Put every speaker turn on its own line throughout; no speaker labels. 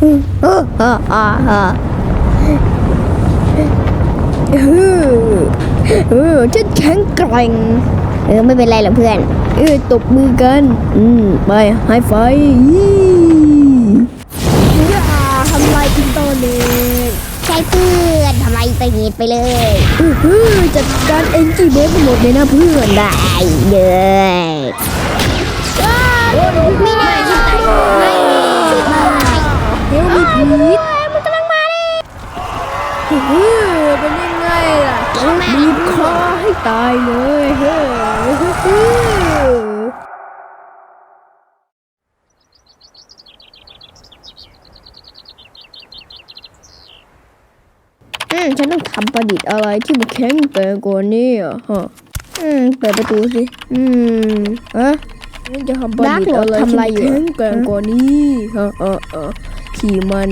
เออเออเออเออเออเออฉันแข็งแกร่งเออไม่เป็นไรหรอกเพื่อน เออตบมือกัน อืมไปไฮไฟยี่อย่าทำลายอินเทอร์เน็ต
ใช่เพื่อนทำลายอินเตอร์เน็ตไปเลย
เออจัดการเอ็นจีเบสหมดเลยนะเพื่อน
ได้เลยไม่น่าใช่ไม่ไม่
เฮลมีพีทมันกำลังมาเลยเออเป็นยังไงล่ะ
มี
บคอให้ตายเลยเฮ้ยอืมฉันต้องทำประดิษฐ์อะไรที่มันแข็งแกร่งกว่านี้อะฮะอืมเปิดประตูสิ อืมฮะฉันจะทำประดิษฐ์อะไรที่มันแข็งแกร่งกว่านี้ฮะเออเออ ที่มัน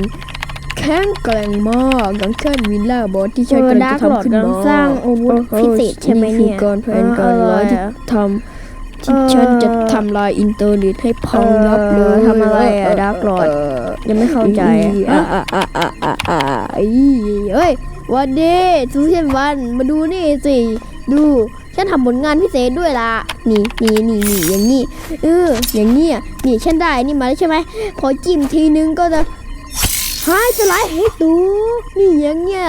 แข็งแกร่งมากอย่างเช่นวิลล่าบอสที่ฉันกำลังจะทำขึ้นมา
สร้างอาวุธพิเศษใช่ไหมเนี่ย
คือการแผนการร้ายที่ทำที่ฉันจะทำลายอินเทอร์เน็ตให้พังยับเลย
เออทำอะไรอะ Dark Lord ยังไม่เข้าใจ
อะอะอะอะอะอะอีเฮ้ยวันนี้ทูเชนวันมาดูนี่สิดูฉันทำผลงานพิเศษด้วยล่ะ นี่นี่นี่นี่อย่างนี้ เออ อย่างนี้อะนี่ฉันได้นี่มาแล้วใช่ไหมพอจิ้มทีนึงก็จะ หายสลายให้ดูนี่อย่างเงี้ย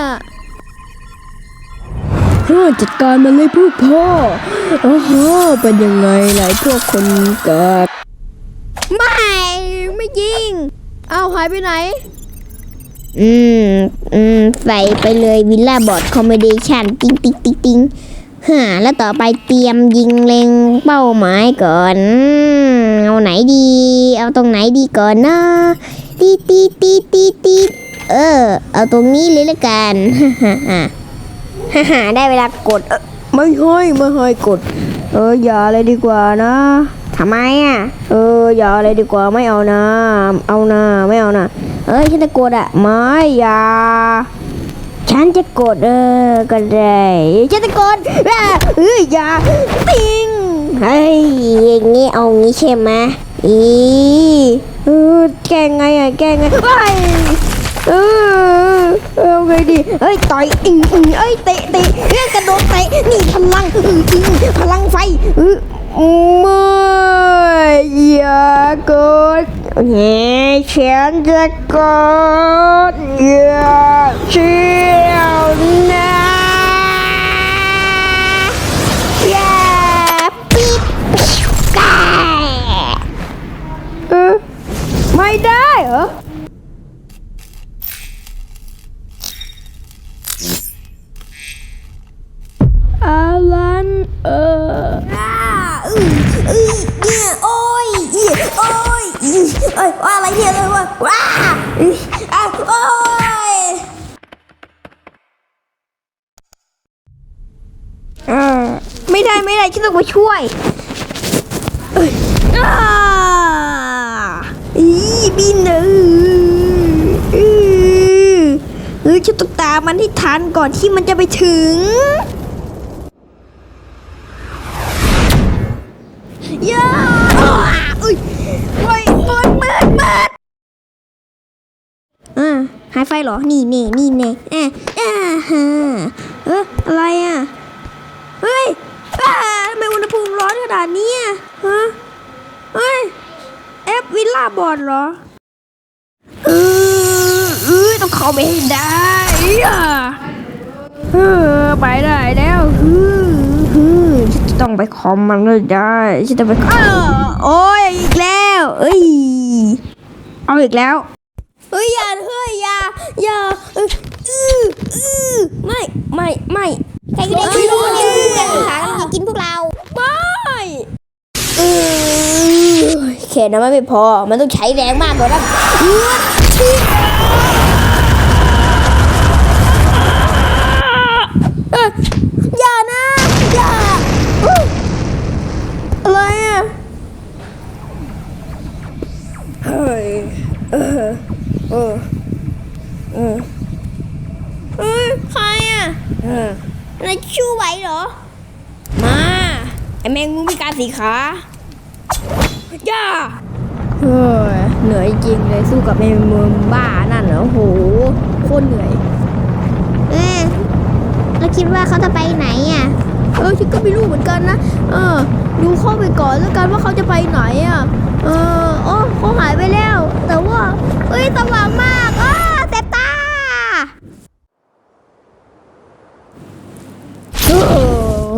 พ่อจัดการมันเลยพวกพ่อโอ้โหเป็นยังไงล่ะไอ้พวกคนเกิดไม่ ไม่จริง เอาหายไปไหน
อืม อืม ใส่ไปเลยวิลล่าบอร์ดคอมเมดี้ชันติ๊งติ๊งติ๊งติ๊งฮ่าแล้วต่อไปเตรียมยิงเล็งเป้าหมายก่อนอืมเอาไหนดี เอาตรงไหนดีก่อนนะ ตีตีตีตีตีเออ เอาตรงนี้เลยละกันฮ่าฮ่าฮ่าฮ่าได้เวลากด เออ
ไม่ให้ไม่ให้กด เอออย่าเลยดีกว่านะ
ทำไมอะ
เอออย่าเลยดีกว่าไม่เอานะ เอานะไม่เอานะ
เอ้ยฉันจะกดอะ
ไม่อย่า
ฉันจะกดเออก็ได้
ฉันจะกดอะเอ้ยอย่าติง
เฮ้ยอย่างงี้เอางี้ใช่ไหมอี
เออ แกงไงอะแกงไงไปเออเอาไงดีเอ้ยต่อยอิงอิงเอ้ยเตะเตะเรื่อ้ยกระโดดเตะนี่พลังเอออิงพลังไฟเออไม่อยากดเฮ้ยฉันจะกดอย่าเชี่ยวนะ เอ้
ยว่าอะไรเนี่ยเลยวะว้าอ้าวโอ้ย
ไม่ได้ไม่ได้ฉันต้องมาช่วยเอ้ยอ่าอีบินเออเออเออฉันต้องตามมันให้ทันก่อนที่มันจะไปถึง
ไฟเหรอ นี่เน่นี่เน่อ่าอ่าฮะ
เอออะไรอะ เฮ้ยอ่าทำไมอุณหภูมิร้อนขนาดนี้อะฮะเฮ้ยเอฟวิลล่าบอร์ดเหรอเออเออต้องเข้าไปให้ได้อะเออไปได้แล้วฮือฮือฉันจะต้องไปคอมมันเลยได้ฉันจะไปอ้าวโอ้ยอีกแล้ว เอ้ย เอาอีกแล้ว เฮ้ยอย่าเฮ้ยอย่า อย่าเอออื้ออื้อไม่ไม่ไม่
ใครก็ได้ช่วยด้วยเนี่ยการศึกษากำลังจะกินพวกเรา
ไม่เออแค่นั้นไม่พอ มันต้องใช้แรงมากกว่านั้นเอ้ยอย่านะ อย่าอุ๊ยอะไรอะเฮ้ยเออเออเออเอ้ยใครอะเออ
นายชู้ไหวเหรอ
มาไอแมงมุมพิการสีขาย่าเฮ้ยเหนื่อยจริงเลยสู้กับไอ้เมืองบ้านั่นเหรอโอ้โหโคตรเหนื่อย
เออแล้วคิดว่าเขาจะไปไหนอะ
เออฉันก็ไม่รู้เหมือนกันนะเออ ดูเข้าไปก่อนแล้วกันว่าเขาจะไปไหนอะ เออโอ้เขาหายไปแล้ว แต่ว่าเอ้ยสว่างมากอ้าแสบตาเออ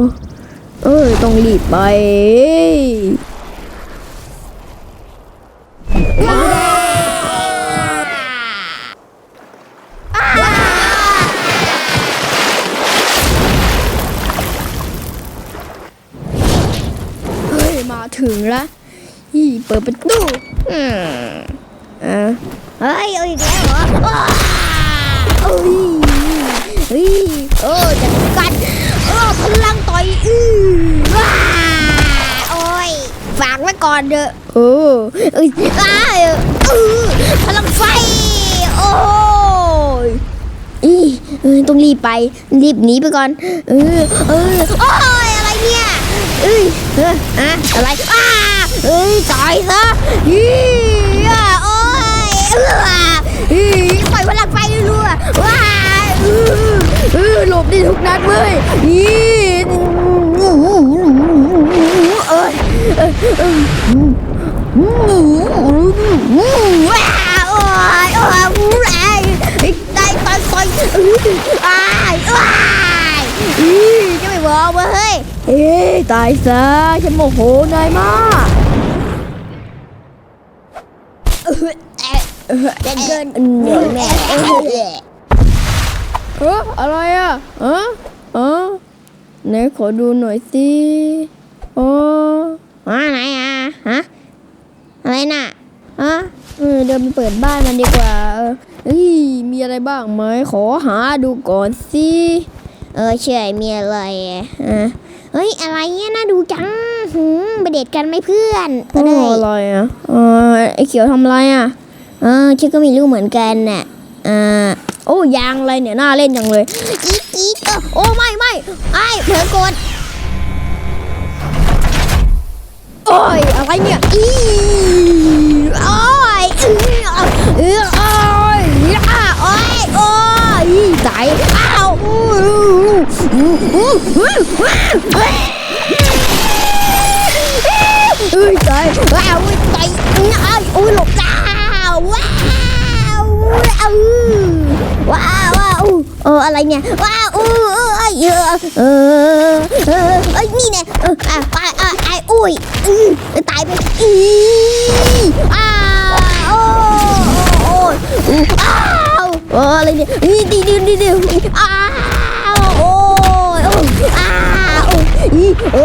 เอ้ยต้องรีบไปเฮ้ยมาถึงละอีเปิดประตู
ก่อนเถอะ
เออเอ้ย
อ้าเออพลังไฟ โอ้ย
อีเออต้องรีบไป รีบหนีไปก่อน เออ เออ
โอ้ย อะไรเนี่ย
เอ้ยเอออะอะไร อ้าเอ้ยตายซะอี
อะโอ้ยเออ
อีปล่อยพลังไฟรัวๆว้าเออเออหลบได้ทุกนัดเว้ยอี
ตอนซอยอ้ายอ้ายอีจะไม่บอกเว้ย
เอ้ยตายซะฉันโมโหนายมาก
เดินเดินเหนื่อยแม่
เอออะไรอะเออเออไหนขอดูหน่อยสิโอ้
ว่าไหนอะฮะอะไรน่ะ
ฮะเออเดินไปเปิดบ้านมันดีกว่าเออเอ้ยมีอะไรบ้างไหมขอหาดูก่อนสิ
เออเชื่อมีอะไรอะอะเฮ้ยอะไรเนี่ยน่าดูจังหืมไปเดทกันไหมเพื่อน
โอ้
เอ้ย
อะไรอะเออไอเขียวทำอะไรอะ
เออฉันก็ไม่รู้เหมือนกันน่ะอ่า
โอ้ยางอะไรเนี่ยน่าเล่นจังเลย
อีกอีกเออโอ้ไม่ไม่ไอ้เผลอกด
ยอะไรเนี่ย
อีโอ้ยเออเออโอ้ยอะโอ้ยโอ้ย
ตาย
อ้าวอู้อู้อู้อู้ว้าว
เอ้ยตาย
ว้าวไปอ้าวอุ้ยหลบจ้าว้าวว้าวว้าวว้าว เอออะไรเนี่ยว้าวอู้เออเออเออเออเอ้ยนี่เนี่ยเอออะไปอะไอ้อุ้ยอือตายไปอีอ้าวโอ้โอ้อ้าว
เอออะไรเนี่ยอีดีดีดีดี
อ้าวโอ้ยโอ้อ้าวอีโอ้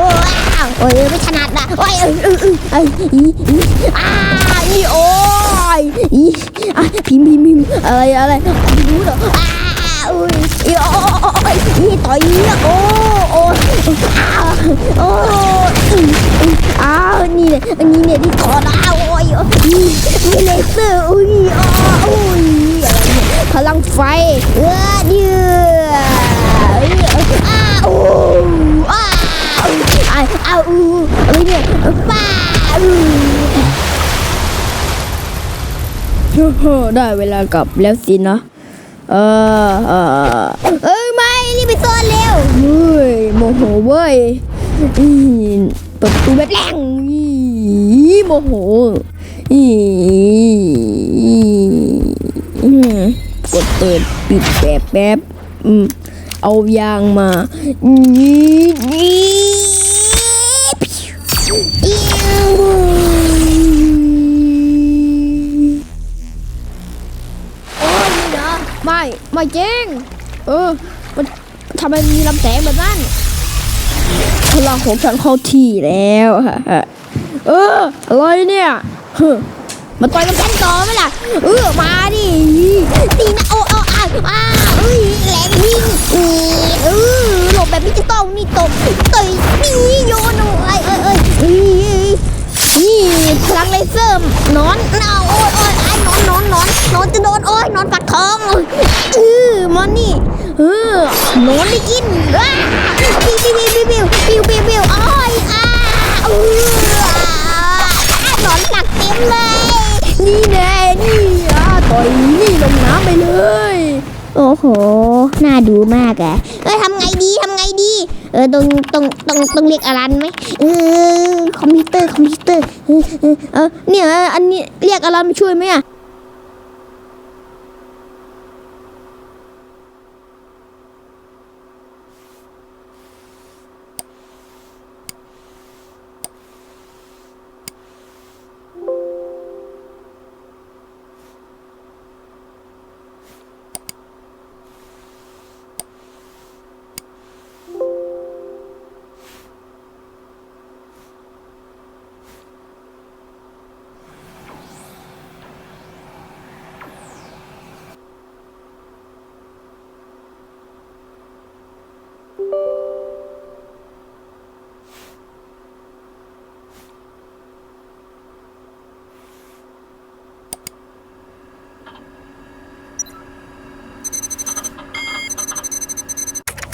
อ้าวโอ้ยไม่ถนัดนะโอ้ยเออเออเออเอออีอีอ้าวอีโอ้ย
อีอะพิมพ์พิมพ์พิมพ์อะไรอะไรรู้เหรอ
อ้า อุ้ยโอ้ยอีต่อยโอ้โอ้อ้าวโอ้ย
อ้าวนี่เนี่ยอันนี้เนี่ยที่
ถอดอ้าวโอ้ยอีมีเลเซอร์อุ้ยอ้าวอุ้ยอะไรเนี่ย
พลังไฟ
เออเดืออ้าวอ้าวอ้าวอ้าวอะไรเนี่ยป้า
โอ้ได้เวลากลับแล้วสินะ เออเออ
เอ้ยไม่รีบไปซ่อนเร็ว
เฮ้ยโมโหเว้ยเปิดประตูแบบแรงโมโหอีอืมกดเปิดปิดแบบแป๊บเอายางมานี่นี่ ไม่ไม่จริงเออ มันทำไมมีลำแสงแบบนั้นพลังของฉันเข้าที่แล้วฮะฮะเอออะไรเนี่ยมาต่อยกับฉันต่อไหมล่ะเออมาดิ
ตีนะโอ้โอ้อ้าอ้าเอ้ยแหลมยิงนี่เออหลบแบบนี้จะต้องนี่ตบต่อยนี่โยนเอ้ยเอ้ยเอ้ย
นี่พลังเลเซอร์
นอนเอาโอ้ยโอ้ย นอนนอนนอนนอนจะโดนโอ้ยนอนปักทองเออมอนนี่
เออน
อนได้กินว้าปิวปิวปิวปิวปิวปิวปิวโอ้ยอ้าเออนอนปักเต็มเลย
นี่แน่นี่อะต่อยนี่ลงน้ำไปเลย
โอ้โห น่าดูมากอะเอ้ยทำไงดีทำไงดี ออต้องต้องต้องต้องเรียกอารันไหมเออคอมพิวเตอร์คอมพิวเตอร์เออเนี่ยอันนี้เรียกอารันมาช่วยไหมอะ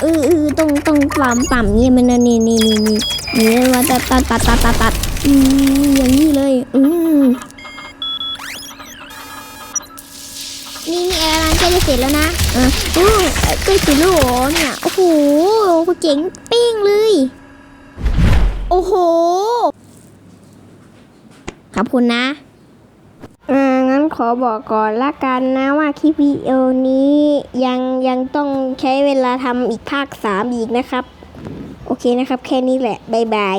เออเออต้องต้องปั๊มปั๊มเนี่ยมันนะนี่นี่นี่นี่นี่มาตัดตัดตัดตัดตัดตัดอย่างนี้เลย อืมนี่นี่อารันใกล้จะเสร็จแล้วนะเออโอ้ใกล้เสร็จแล้วเหรอเนี่ย โอ้โหเจ๋งเป้งเลย โอ้โห ขอบคุณนะ
อ่างั้นขอบอกก่อนละกันนะว่าคลิปวิดีโอนี้ยังยังต้องใช้เวลาทำอีกภาคสามอีกนะครับ โอเคนะครับ แค่นี้แหละ บ๊ายบาย